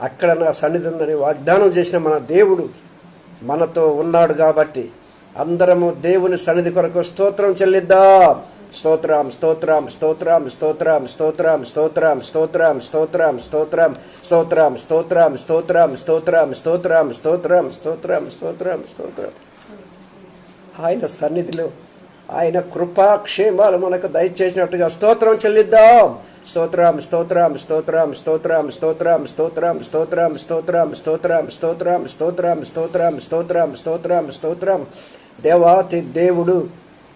అక్కడ నా సన్నిధి ఉందని వాగ్దానం చేసిన మన దేవుడు మనతో ఉన్నాడు కాబట్టి అందరము దేవుని సన్నిధి కొరకు స్తోత్రం చెల్లిద్దాం స్తోత్రం స్తోత్రం స్తోత్రం స్తోత్రం స్తోత్రం స్తోత్రం స్తోత్రం స్తోత్రం స్తోత్రం స్తోత్రం స్తోత్రం స్తోత్రం స్తోత్రం స్తోత్రం స్తోత్రం స్తోత్రం స్తోత్రం స్తోత్రం ఆయన సన్నిధిలో ఆయన కృపాక్షేమాలు మనకు దయచేసినట్టుగా స్తోత్రం చెల్లిద్దాం స్తోత్రం స్తోత్రం స్తోత్రం స్తోత్రం స్తోత్రం స్తోత్రం స్తోత్రం స్తోత్రం స్తోత్రం స్తోత్రం స్తోత్రం స్తోత్రం స్తోత్రం స్తోత్రం స్తోత్రం దేవాతి దేవుడు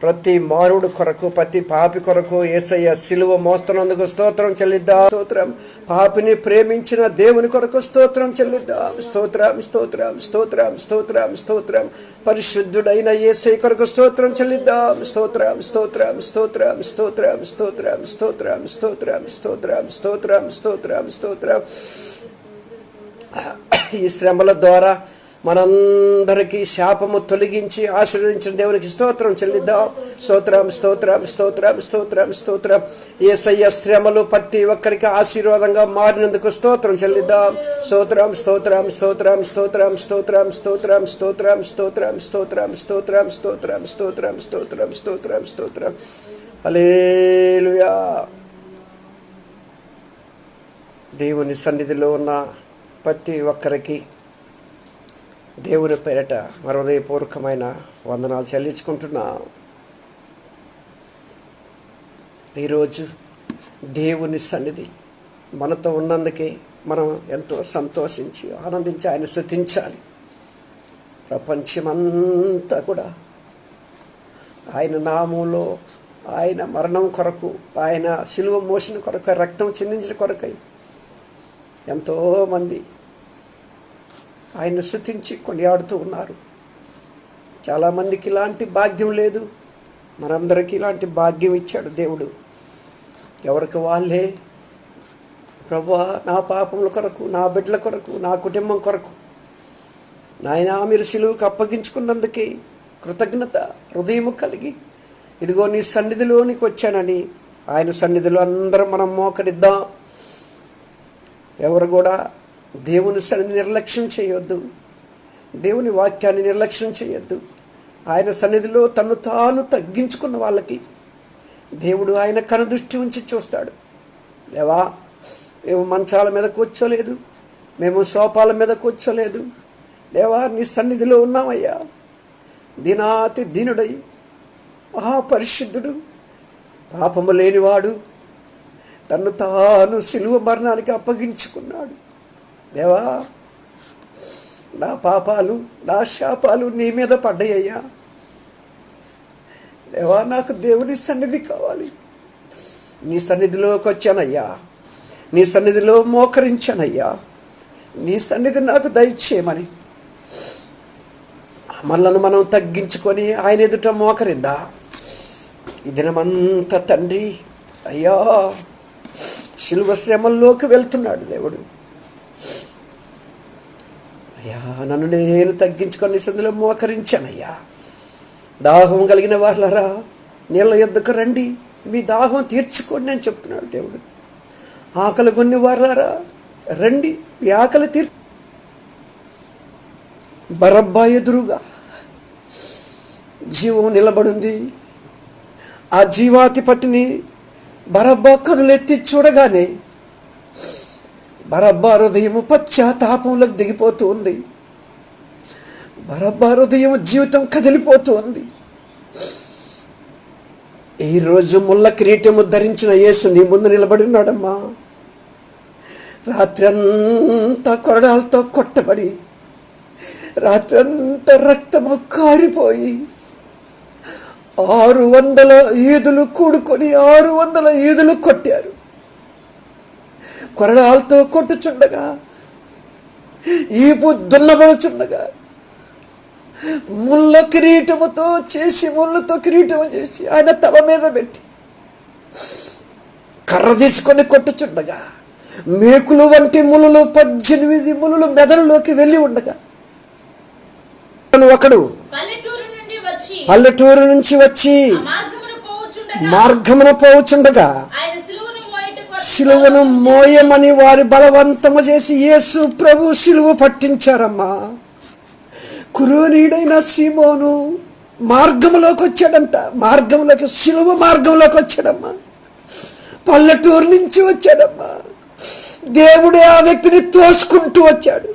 ప్రతి మారుడు కొరకు ప్రతి పాపి కొరకు ఏసయ్య సిలువ మోస్తున్నందుకు స్తోత్రం చెల్లిద్దాం స్తోత్రం పాపిని ప్రేమించిన దేవుని కొరకు స్తోత్రం చెల్లిద్దాం స్తోత్రం స్తోత్రం స్తోత్రం స్తోత్రం స్తోత్రం పరిశుద్ధుడైన ఏసై కొరకు స్తోత్రం చెల్లిద్దాం స్తోత్రం స్తోత్రం స్తోత్రం స్తోత్రం స్తోత్రం స్తోత్రం స్తోత్రం స్తోత్రం స్తోత్రం స్తోత్రం స్తోత్రం ఈ శ్రమల ద్వారా మనందరికీ శాపము తొలగించి ఆశీర్వదించిన దేవునికి స్తోత్రం చెల్లిద్దాం స్తోత్రం స్తోత్రం స్తోత్రం స్తోత్రం స్తోత్రం ఏసయ్య శ్రమలు ప్రతి ఒక్కరికి ఆశీర్వాదంగా మారినందుకు స్తోత్రం చెల్లిద్దాం స్తోత్రం స్తోత్రం స్తోత్రం స్తోత్రం స్తోత్రం స్తోత్రం స్తోత్రం స్తోత్రం స్తోత్రం స్తోత్రం స్తోత్రం స్తోత్రం స్తోత్రం స్తోత్రం స్తోత్రం అలేలుయా దేవుని సన్నిధిలో ఉన్న ప్రతి ఒక్కరికి దేవుని పేరట హృదయపూర్వకమైన వందనాలు చెల్లించుకుంటున్నా. ఈరోజు దేవుని సన్నిధి మనతో ఉన్నందుకే మనం ఎంతో సంతోషించి ఆనందించి ఆయన శృతించాలి ప్రపంచమంతా కూడా ఆయన నామంలో ఆయన మరణం కొరకు ఆయన శిలువ మోసిన కొరకు రక్తం చిందించిన కొరకై ఎంతోమంది ఆయన శృతించి కొనియాడుతూ ఉన్నారు. చాలామందికి ఇలాంటి భాగ్యం లేదు. మనందరికీ ఇలాంటి భాగ్యం ఇచ్చాడు దేవుడు. ఎవరికి వాళ్ళే? ప్రభా నా పాపముల కొరకు నా బిడ్డల కొరకు నా కుటుంబం కొరకు. నాయన మీరు సిలువుకు అప్పగించుకున్నందుకే కృతజ్ఞత హృదయము కలిగి ఇదిగో నీ సన్నిధిలోనికి వచ్చానని ఆయన సన్నిధిలో అందరం మనం మోకరిద్దాం. ఎవరు కూడా దేవుని సన్నిధి నిర్లక్ష్యం చేయొద్దు. దేవుని వాక్యాన్ని నిర్లక్ష్యం చేయొద్దు. ఆయన సన్నిధిలో తను తాను తగ్గించుకున్న వాళ్ళకి దేవుడు ఆయన కనుదృష్టి ఉంచి చూస్తాడు. దేవా మేము మంచాల మీద కూర్చోలేదు మేము సోపాల మీద కూర్చోలేదు. దేవా నీ సన్నిధిలో ఉన్నామయ్యా దినాతి దీనుడై మహాపరిశుద్ధుడు పాపము లేనివాడు తను తాను సిలువ మరణానికి అప్పగించుకున్నాడు. దేవా నా పాపాలు నా శాపాలు నీ మీద పడ్డాయ్యా. దేవా నాకు దేవుని సన్నిధి కావాలి. నీ సన్నిధిలోకి వచ్చానయ్యా. నీ సన్నిధిలో మోకరించానయ్యా. నీ సన్నిధి నాకు దయచేయమని. మనలను మనం తగ్గించుకొని ఆయన ఎదుట మోకరిద్దా ఈ దినమంతా తండ్రి అయ్యా శిలువ శ్రమంలోకి వెళ్తున్నాడు దేవుడు. అయ్యా నన్ను నేను తగ్గించుకొని సందులో మోకరించానయ్యా. దాహం కలిగిన వాళ్ళరా నీళ్ళ ఎద్దుకు రండి మీ దాహం తీర్చుకోండి అని చెప్తున్నాడు దేవుడు. ఆకలి కొన్ని వారారా రండి మీ ఆకలి తీర్ బరబ్బా ఎదురుగా జీవం నిలబడింది. ఆ జీవాధిపతిని బరబ్బా కనులెత్తి చూడగానే బరబ్బా హృదయము పశ్చాత్తాపంలోకి దిగిపోతూ ఉంది బరబ్బా హృదయం జీవితం కదిలిపోతూ ఉంది ఈరోజు ముళ్ళ కిరీటము ధరించిన యేసు నీ ముందు నిలబడి ఉన్నాడమ్మా. రాత్రి అంతా కొరడాలతో కొట్టబడి రాత్రి అంతా రక్తము కారిపోయి ఆరు వందల ఈదులు కూడుకొని ఆరు వందల ఈదులు కొట్టారు. కొరడాలతో కొట్టుచుండగా ఈపు దున్నబడుచుండగా ముళ్ళ కిరీటముతో చేసి ముళ్ళతో కిరీటము చేసి ఆయన తల మీద పెట్టి కర్ర తీసుకొని కొట్టుచుండగా మేకులు వంటి ముళ్ళు పద్దెనిమిది ముళ్ళు మెదడులోకి వెళ్ళి ఉండగా ఒకడు పల్లెటూరు నుంచి వచ్చి మార్గమును పోవుచుండగా ఆయన సిలువను మోయమని వారి బలవంతము చేసి యేసు ప్రభు సిలువ పట్టించారమ్మా. కురోనీడైన సీమోను మార్గంలోకి వచ్చాడంట. మార్గంలోకి సిలువ మార్గంలోకి వచ్చాడమ్మా. పల్లెటూరు నుంచి వచ్చాడమ్మా. దేవుడే ఆ వ్యక్తిని తోసుకుంటూ వచ్చాడు.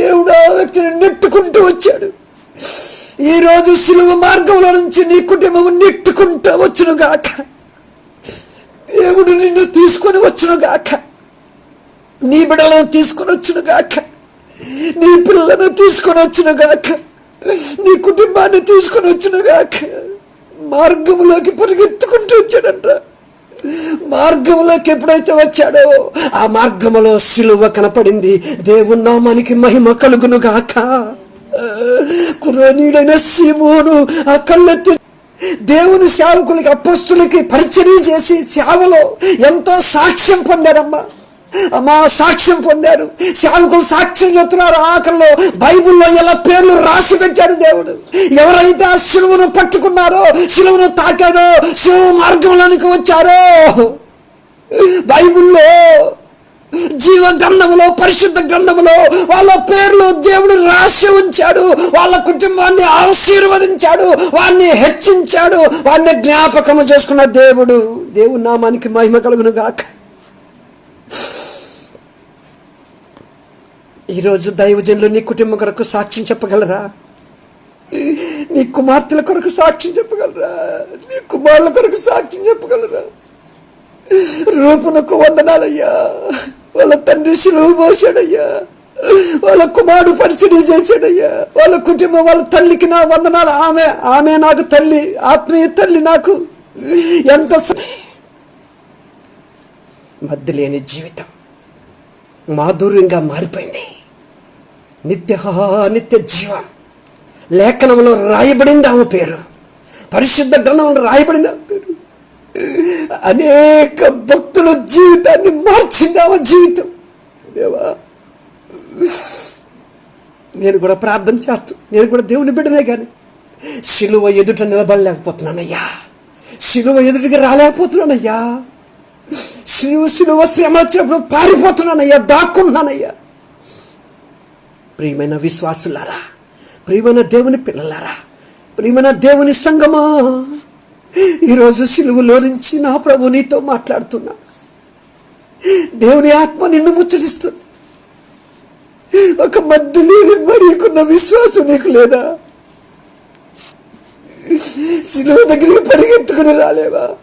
దేవుడు ఆ వ్యక్తిని నెట్టుకుంటూ వచ్చాడు. ఈరోజు సిలువ మార్గంలో నుంచి నీ కుటుంబం నెట్టుకుంటూ వచ్చునుగాక. దేవుడు నిన్ను తీసుకొని వచ్చునుగాక నీ బిడలను తీసుకొని వచ్చునుగాక నీ పిల్లలను తీసుకొని వచ్చునుగాక నీ కుటుంబాన్ని తీసుకొని వచ్చునుగాక మార్గంలోకి పరిగెత్తుకుంటూ వచ్చాడంట. మార్గంలోకి ఎప్పుడైతే వచ్చాడో ఆ మార్గములో సిలువ కనపడింది. దేవుని నామానికి మహిమ కలుగునుగాక గాక. కురోనీడైన సీమోను ఆ కళ్ళెత్తి దేవుని సేవకులకి అపస్తులకి పరిచర్య చేసి సేవలో ఎంతో సాక్ష్యం పొందారమ్మా. అమ్మా సాక్ష్యం పొందారు. సేవకులు సాక్ష్యం చెప్తున్నారు. ఆఖరిలో బైబిల్లో ఎలా పేర్లు రాసి పెట్టాడు దేవుడు. ఎవరైతే ఆ శిలువను పట్టుకున్నారో శిలువను తాకారో శిలువ మార్గంలోనికి వచ్చారో బైబిల్లో జీవ గ్రంథములో పరిశుద్ధ గ్రంథములో వాళ్ళ పేర్లు దేవుడు రాసి ఉంచాడు. వాళ్ళ కుటుంబాన్ని ఆశీర్వదించాడు. వారిని హెచ్చించాడు. వారిని జ్ఞాపకము చేసుకున్న దేవుడు. దేవుడు నామానికి మహిమ కలుగును గాక. ఈరోజు దైవజనులు నీ కుటుంబం కొరకు సాక్ష్యం చెప్పగలరా? నీ కుమార్తెల కొరకు సాక్ష్యం చెప్పగలరా? నీ కుమారుల కొరకు సాక్ష్యం చెప్పగలరా? రూపునకు వందనాలయ్యా. వాళ్ళ తండ్రి సులువు మోసాడయ్యా వాళ్ళ కుమారుడు పరిచయం చేశాడయ్యా. వాళ్ళ కుటుంబం వాళ్ళ తల్లికి నా వందనాలు. ఆమె ఆమె నాకు తల్లి ఆత్మీయ తల్లి నాకు. ఎంత మద్దలేని జీవితం మాధుర్యంగా మారిపోయింది. నిత్య నిత్య జీవం. లేఖనంలో రాయబడింది ఆమె పేరు. పరిశుద్ధ గ్రంథంలో రాయబడింది. అనేక భక్తుల జీవితాన్ని మార్చింది ఆమె జీవితం. దేవా నేను కూడా ప్రార్థన చేస్తూ నేను కూడా దేవుని బిడ్డనే కానీ శిలువ ఎదుట నిలబడలేకపోతున్నానయ్యా. శిలువ ఎదుటికి రాలేకపోతున్నానయ్యా. శ్రీ శిలువ శ్రమ వచ్చినప్పుడు పారిపోతున్నానయ్యా దాక్కున్నానయ్యా. ప్రియమైన విశ్వాసులారా ప్రియమైన దేవుని పిల్లలారా ప్రియమైన దేవుని సంగమా. ఈరోజు సిలువులో నుంచి నా ప్రభు నీతో మాట్లాడుతున్నా. దేవుని ఆత్మ నిన్ను ముచ్చటిస్తుంది. ఒక మధ్య లేని మరీకున్న విశ్వాసం నీకు లేదా? సిలువ దగ్గరికి పరిగెత్తుకుని రాలేవా?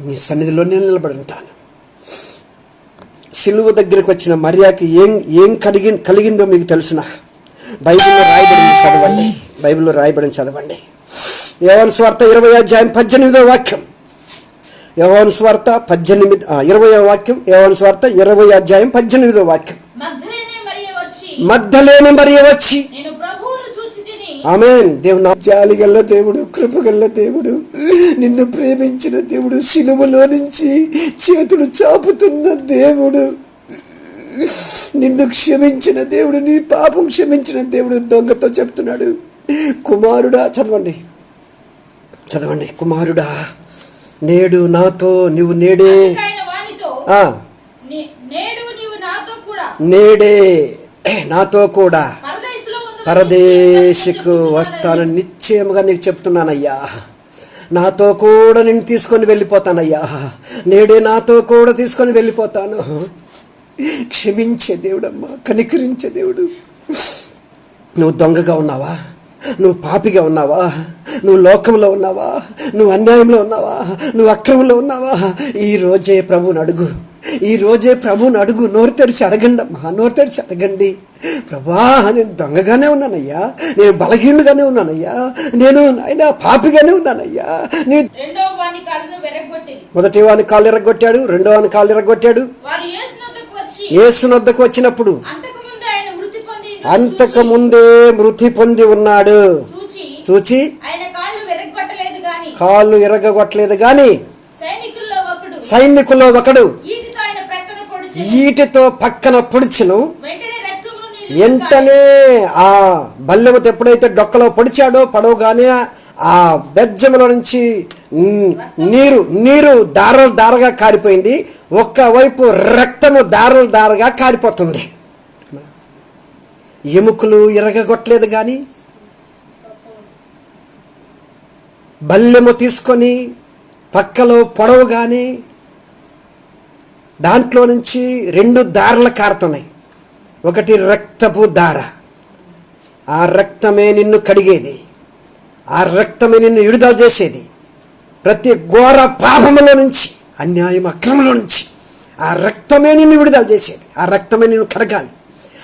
మీ సన్నిధిలో నేను నిలబడి ఉంటాను. సిలువ దగ్గరికి వచ్చిన మర్యాకి ఏం ఏం కలిగి కలిగిందో మీకు తెలుసునా? బైబిల్లో రాయబడింది చదవండి. బైబిల్లో రాయబడింది చదవండి. యోహాను స్వార్థ ఇరవై అధ్యాయం పద్దెనిమిదో వాక్యం. యోహాను స్వార్థ పద్దెనిమిది ఆ, ఇరవయో వాక్యం. యోహాను స్వార్థ ఇరవై అధ్యాయం పద్దెనిమిదో వాక్యం. మగ్ధలేనే మరియ వచ్చి. మధ్యలోనే మరియ వచ్చి. ఆమెన్. దేవుడు నా జాలిగల్ల దేవుడు కృపగల్ల దేవుడు నిన్ను ప్రేమించిన దేవుడు సిలువలో నుంచి చేతులు చాపుతున్న దేవుడు. నిన్ను క్షమించిన దేవుడు నీ పాపం క్షమించిన దేవుడు దొంగతో చెప్తున్నాడు. కుమారుడా చదవండి. చదవండి. కుమారుడా నేడు నాతో నువ్వు నేడే. ఆయన వానితో ఆ, "నే- నేడు నాతో కూడా పరదేశికు వస్తానని నిశ్చయముగా నీకు చెప్తున్నానయ్యా. నాతో కూడా నేను తీసుకొని వెళ్ళిపోతానయ్యా. నేడే నాతో కూడా తీసుకొని వెళ్ళిపోతాను. క్షమించే దేవుడమ్మా కనికరించే దేవుడు. నువ్వు దొంగగా ఉన్నావా? నువ్వు పాపిగా ఉన్నావా? నువ్వు లోకంలో ఉన్నావా? నువ్వు అన్యాయంలో ఉన్నావా? నువ్వు అక్రమంలో ఉన్నావా? ఈ రోజే ప్రభువుని అడుగు. ఈ రోజే ప్రభువుని అడుగు. నోరు తెరిచి అడగండి అమ్మా నోరు తెరిచి అడగండి. ప్రభా నేను దొంగగానే ఉన్నానయ్యా. నేను బలహీనుగానే ఉన్నానయ్యా. నేను ఆయన పాపిగానే ఉన్నానయ్యా. నీ మొదటి వాని కాళ్ళు ఎరగొట్టాడు రెండో వాని కాళ్ళు ఎరగొట్టాడు. వారు యేసునొద్దకు వచ్చి యేసునొద్దకు వచ్చినప్పుడు అంతకుముందు ఆయన మృతి పొంది అంతకు ముందే మృతి పొంది ఉన్నాడు. చూచి కాళ్ళు ఎరగగొట్టలేదు కానీ సైనికుల్లో ఒకడు ఈటితో పక్కన పొడిచెను. వెంటనే ఆ బల్లెముతో ఎప్పుడైతే డొక్కలో పొడిచాడో పడవగానే ఆ బెజ్జములో నుంచి నీరు నీరు దారలు దారగా కారిపోయింది. ఒక్కవైపు రక్తము దారలు దారగా కారిపోతుంది. ఎముకలు ఎరగగొట్టలేదు కానీ బల్లెము తీసుకొని పక్కలో పొడవు కానీ దాంట్లో నుంచి రెండు దారలు కారుతున్నాయి. ఒకటి రక్తపు దార. ఆ రక్తమే నిన్ను కడిగేది. ఆ రక్తమే నిన్ను విడుదల చేసేది. ప్రతి ఘోర పాపములో నుంచి అన్యాయం అక్రమంలో నుంచి ఆ రక్తమే నిన్ను విడుదల చేసేది. ఆ రక్తమే నిన్ను కడగాలి.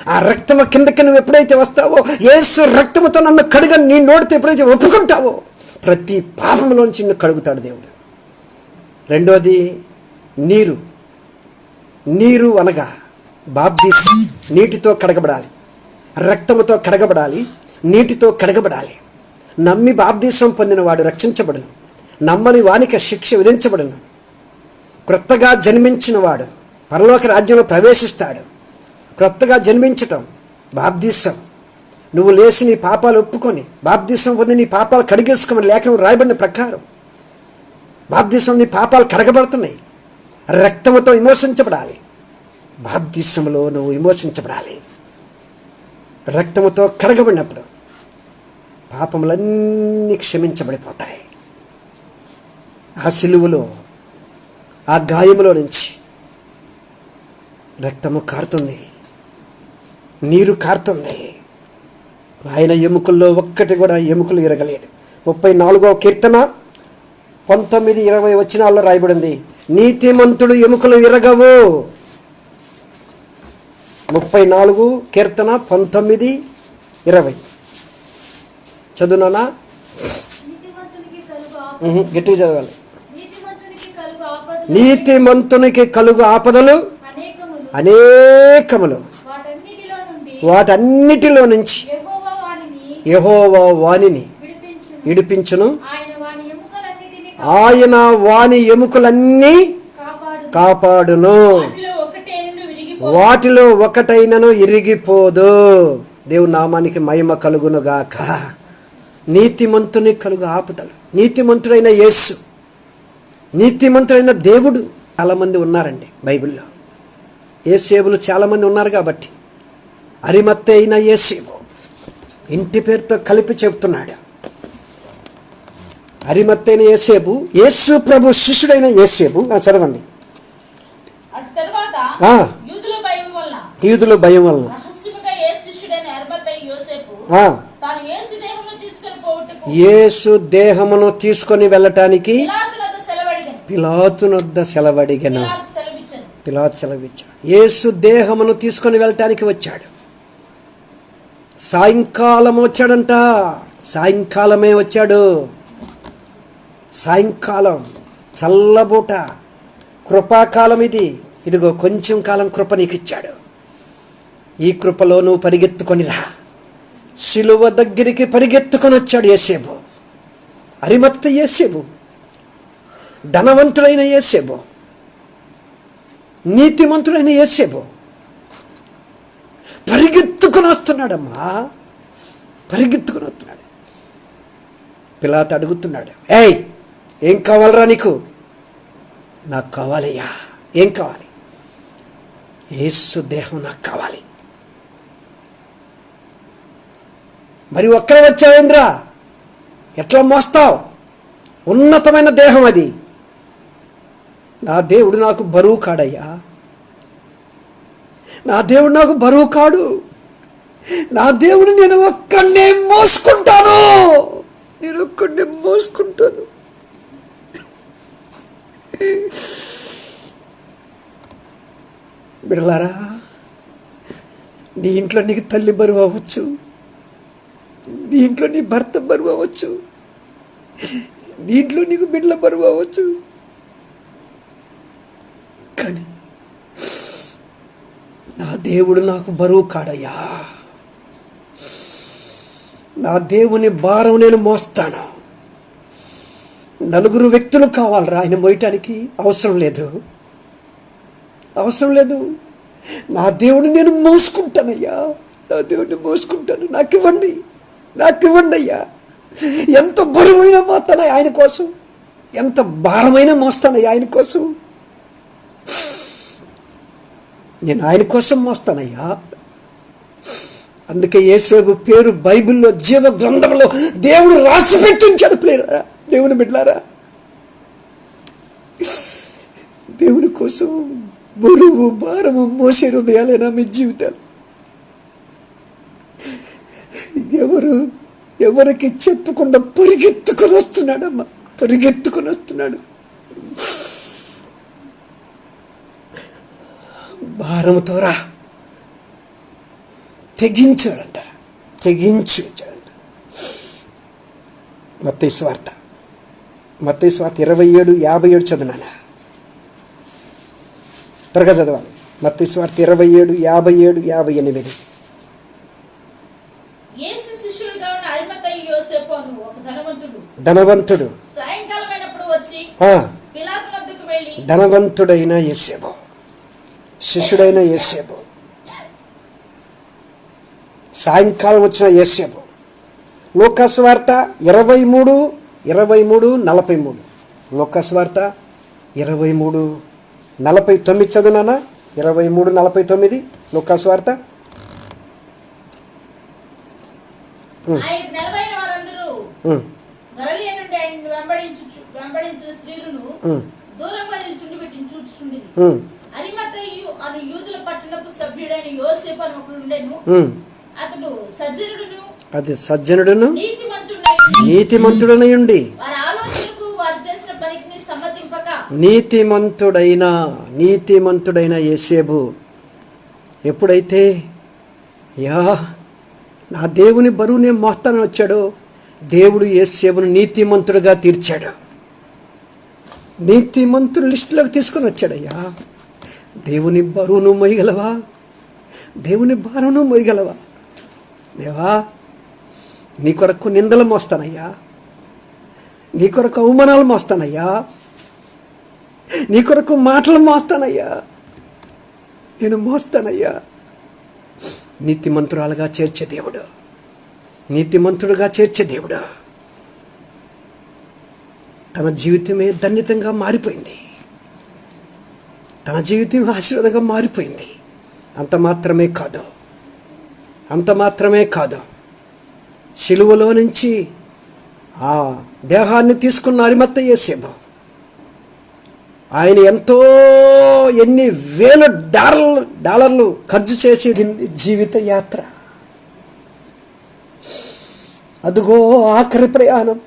ఆ రక్తము కిందకి నువ్వు ఎప్పుడైతే వస్తావో ఏసు రక్తముతో నన్ను కడగని నీ నోటితో ఎప్పుడైతే ఒప్పుకుంటావో ప్రతి పాపంలోంచి నిన్ను కడుగుతాడు దేవుడు. రెండోది నీరు. నీరు అనగా బాప్తీసం. నీటితో కడగబడాలి. రక్తముతో కడగబడాలి. నీటితో కడగబడాలి. నమ్మి బాప్దీశ్రమం పొందిన వాడు రక్షించబడును. నమ్మని వానికి శిక్ష విధించబడును. క్రొత్తగా జన్మించినవాడు పరలోక రాజ్యంలో ప్రవేశిస్తాడు. క్రొత్తగా జన్మించటం బాప్దీసం నువ్వు లేచి నీ పాపాలు ఒప్పుకొని బాప్దీసం పొంది నీ పాపాలు కడిగేసుకోమని లేఖనం రాయబడిన ప్రకారం బాప్దీసం నీ పాపాలు కడగబడుతున్నాయి. రక్తముతో విమోచించబడాలి. బాప్దీసంలో నువ్వు విమోచించబడాలి. రక్తముతో కడగబడినప్పుడు పాపములన్నీ క్షమించబడిపోతాయి. ఆ సిలువలో ఆ గాయములో నుంచి రక్తము కారుతుంది. నీరు కారుతుంది. ఆయన ఎముకల్లో ఒక్కటి కూడా ఎముకలు ఇరగలేదు ముప్పై నాలుగవ కీర్తన పంతొమ్మిది ఇరవై వచ్చినాల్లో రాయబడింది. నీతిమంతుడు ఎముకలు విరగవు ముప్పై నాలుగు కీర్తన పంతొమ్మిది ఇరవై. ఉహు, గట్టిగా చదవాలి. నీతిమంతునికి కలుగు ఆపదలు. నీతిమంతునికి కలుగు ఆపదలు అనేకములు. అనేకములు. వాటన్నిటిలో నుండి వాటన్నిటిలో నుంచి యెహోవా వానిని యెహోవా వాణిని విడిపించును. విడిపించును. ఆయన వాని ఎముకలన్నిటిని ఆయన వాని ఎముకలన్నీ కాపాడు. కాపాడును. వాటిలో ఒకటైనను ఇరిగిపోదు. దేవుని నామానికి మహిమ కలుగునుగాక నీతిమంతుని కలుగు ఆపుదలు. నీతిమంతుడైన యేసు నీతిమంతుడైన దేవుడు చాలామంది ఉన్నారండి బైబిల్లో. ఏసేబులు చాలామంది ఉన్నారు కాబట్టి. అరిమత్తే అయిన ఏసేబు ఇంటి పేరుతో కలిపి చెబుతున్నాడు. అరిమత్తైన ఏసేబు యేసు ప్రభు శిష్యుడైన ఏసేబు ఆ, చదవండి. యూదుల భయం వల్ల యూదుల భయం వలన రహస్యముగా ఏ శిష్యుడైన అర్బతై యోసేపు ఆ, తాను యేసు దేహమును తీసుకుని పోవుటకు యేసు దేహమును తీసుకొని వెళ్ళటానికి పిలాతునొద్ద సెలవడిగను. పిలాతు సెలవిచ్చాడు. యేసు దేహమును తీసుకొని వెళ్ళటానికి వచ్చాడు. సాయంకాలం వచ్చాడంట. సాయంకాలమే వచ్చాడు. సాయంకాలం చల్లబూట. కృపాకాలం ఇది. ఇదిగో కొంచెం కాలం కృప నీకు ఇచ్చాడు ఈ కృపలో నువ్వు పరిగెత్తుకొని రా. సిలువ దగ్గరికి పరిగెత్తుకొని వచ్చాడు ఏసేబు అరిమత్త ఏసేబు ధనవంతుడైన ఏసేబు నీతిమంతుడైన ఏసేబు పరిగెత్తుకుని వస్తున్నాడమ్మా. పరిగెత్తుకుని వస్తున్నాడు. పిలాత అడుగుతున్నాడు ఏయ్ ఏం కావాలరా నీకు? నాకు కావాలయ్యా ఏం కావాలి? ఏసు దేహం నాకు కావాలి. మరి ఒక్కడ వచ్చావేంద్రా ఎట్లా మోస్తావు? ఉన్నతమైన దేహం అది. నా దేవుడు నాకు బరువు కాడయ్యా. నా దేవుడు నాకు బరువు కాడు. నా దేవుడు నేను ఒక్కడినే మోసుకుంటాను. నేను ఒక్కడినే మోసుకుంటాను. బిడలారా నీ ఇంట్లో నీకు తల్లి బరువు అవ్వచ్చు. నీ ఇంట్లో నీ భర్త బరువు అవ్వచ్చు. నీ ఇంట్లో నీకు బిడ్డల బరువు అవ్వచ్చు. కానీ నా దేవుడు నాకు బరువు కాడయ్యా. నా దేవుని భారం నేను మోస్తాను. నలుగురు వ్యక్తులు కావాలరా ఆయన మోయటానికి అవసరం లేదు. అవసరం లేదు. నా దేవుడు నేను మోసుకుంటానయ్యా. నా దేవుడిని మోసుకుంటాను. నాకు ఇవ్వండి. నాకు ఇవ్వండి అయ్యా. ఎంత బరువైన మోస్తాను ఆయన కోసం. ఎంత భారమైనా మోస్తాను ఆయన కోసం. నేను ఆయన కోసం మోస్తానయ్యా. అందుకే యేసేపు పేరు బైబిల్లో జీవ గ్రంథంలో దేవుడు రాసి పెట్టించాడు ప్లేరా దేవుని బిడ్డారా దేవుని కోసం బరువు భారము మోసే హృదయాలైనా మీ జీవితాలు ఎవరు ఎవరికి చెప్పకుండా పరిగెత్తుకొని వస్తున్నాడమ్మా. పరిగెత్తుకొని వస్తున్నాడు. భారముతో రా. తెగించాడంట. తెగించి వచ్చాడంట. మత్తయి స్వార్థ. మత్తయి స్వార్థ ఇరవై ఏడు యాభై ఏడు చదువునానా త్వరగా చదవాలి. మత్తయి స్వార్థ ఇరవై ఏడు యాభై ఏడు యాభై ఎనిమిది యేసు శిష్యుడిగా ఉన్న అరిమతయి యోసేపు అను ఒక ధనవంతుడు. ధనవంతుడైన యేసేపు. శిష్యుడైన యేసేపు. సాయంకాలం వచ్చిన యేసేపు. లోకస్వార్త ఇరవై మూడు ఇరవై మూడు నలభై మూడు. లోకస్వార్త ఇరవై మూడు నలభై తొమ్మిది చదువునానా ఇరవై మూడు నలభై తొమ్మిది లోకస్వార్త ఆయన నిలబడిన వారందరూ ఉమ్, గలిలయ నుండి ఆయన వెంబడించు వెంబడించు స్త్రీలను ఉమ్, దూరంగా నిల్చుండి పెట్టి చూచుచుండేది. ఉమ్, అరిమతయ్యు అను యూదుల పట్టణపు సభ్యుడైన యోసేపు అని ఒకడు ఉండెను. ఉమ్. అతడు సజ్జనుడును అది సజ్జనుడును నీతిమంతుడై నీతిమంతుడనై ఉండి నీతిమంతుడైన నీతిమంతుడైన యేసేబు ఎప్పుడైతే యా నా దేవుని బరువు నేను మోస్తానని వచ్చాడో దేవుడు యేసేబును నీతిమంతుడుగా తీర్చాడు. నీతిమంతుడు లిస్టులోకి తీసుకొని వచ్చాడయ్యా. దేవుని బరువును మొయ్యగలవా దేవుని భారమును మొయ్యగలవా దేవా నీ కొరకు నిందలు మోస్తానయ్యా. నీ కొరకు అవమానాలు మోస్తానయ్యా. నీ కొరకు మాటలు మోస్తానయ్యా. నేను మోస్తానయ్యా. నీతిమంతురాలుగా చేర్చే దేవుడు. నీతిమంతుడుగా చేర్చే దేవుడు. తన జీవితమే ధన్యతంగా మారిపోయింది. తన జీవితం ఆశీర్వాదంగా మారిపోయింది. అంత మాత్రమే కాదు. అంత మాత్రమే కాదు. సిలువలో నుంచి ఆ దేహాన్ని తీసుకున్న అరిమత్త యేసేబు ఆయన ఎంతో ఎన్ని వేల డాలర్లు డాలర్లు ఖర్చు చేసేది జీవిత యాత్ర. అదిగో ఆఖరి ప్రయాణం.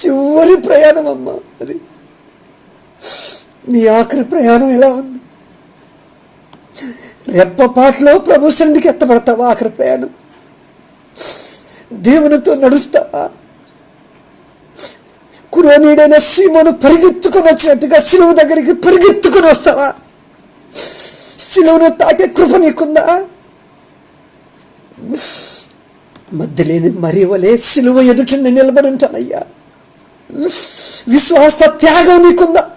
చివరి ప్రయాణం అమ్మా అది. నీ ఆఖరి ప్రయాణం ఎలా ఉంది? రెప్పపాట్లో ప్రభు సన్నిధికి ఎత్తబడతావా ఆఖరి ప్రయాణం? దేవునితో నడుస్తావా? కురోనీడైన సీమను పరిగెత్తుకొని వచ్చినట్టుగా శిలువు దగ్గరికి పరిగెత్తుకొని వస్తావా? శిలువును తాకే కృప నీకుందా? మధ్యలేని మరి వలె సిలువ ఎదుట నేను నిలబడి ఉంటానయ్యా విశ్వాస త్యాగం నీకుందా?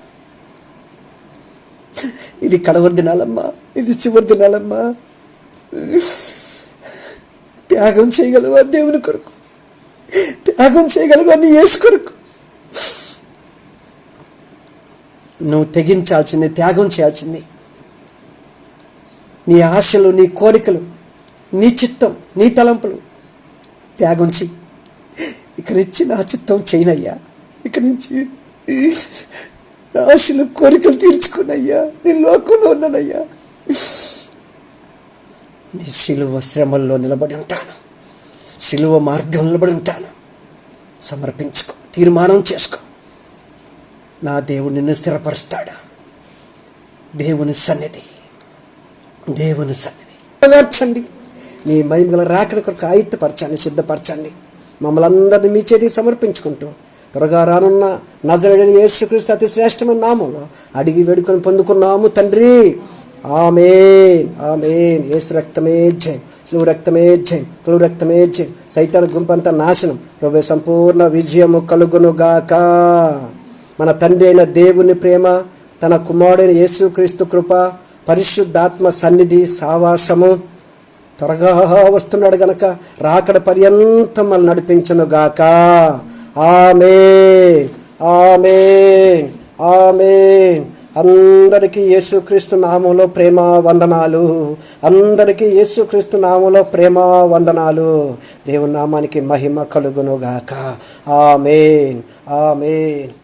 ఇది కడవరి దినాలమ్మా ఇది చివరి దినాలమ్మా. త్యాగం చేయగలవా దేవుని కొరకు? త్యాగం చేయగలవా నీ యేసు కొరకు? నువ్వు తెగించాల్సింది త్యాగం చేయాల్సింది. నీ ఆశలు నీ కోరికలు నీ చిత్తం నీ తలంపులు త్యాగుంచి ఇక నుంచి నా చిత్తం చేయనయ్యా. ఇక నుంచి నా ఆశలు కోరికలు తీర్చుకున్నయ్యా నేను లోకంలో ఉన్నానయ్యా. నీ శిలువ శ్రమల్లో నిలబడి ఉంటాను. శిలువ మార్గం నిలబడి ఉంటాను. సమర్పించుకో తీర్మానం చేసుకో. నా దేవుడు నిన్ను స్థిరపరుస్తాడా? దేవుని సన్నిధి దేవుని సన్నిధి. నెరవేర్చండి నీ మహిమగల రాకడ కొరకు ఆయుత్తపరచండి సిద్ధపరచండి. మమ్మల్ని అందరినీ మీ చేతికి సమర్పించుకుంటూ త్వరగా రానున్న నజరడని యేసుక్రీస్తు అతి శ్రేష్టమైన నామంలో అడిగి వేడుకొని పొందుకున్నాము తండ్రి. ఆమెన్. ఆమెన్. యేసు రక్తమే జయం. శిలువ రక్తమే జయం. కలువు రక్తమే జయం. సైతాన గుంపంతా నాశనం. ప్రభు సంపూర్ణ విజయము కలుగును గాక మన తండ్రి అయిన దేవుని ప్రేమ తన కుమారుడైన యేసుక్రీస్తు కృప పరిశుద్ధాత్మ సన్నిధి సావాసము. త్వరగా వస్తున్నాడు గనక రాకడ పర్యంతం మనల్ని నడిపించను గాక. ఆమెన్. ఆమెన్. ఆమెన్. అందరికీ యేసుక్రీస్తు నామంలో ప్రేమ వందనాలు. అందరికీ యేసుక్రీస్తు నామంలో ప్రేమ వందనాలు. దేవుని నామానికి మహిమ కలుగును గాక. ఆమెన్. ఆమెన్.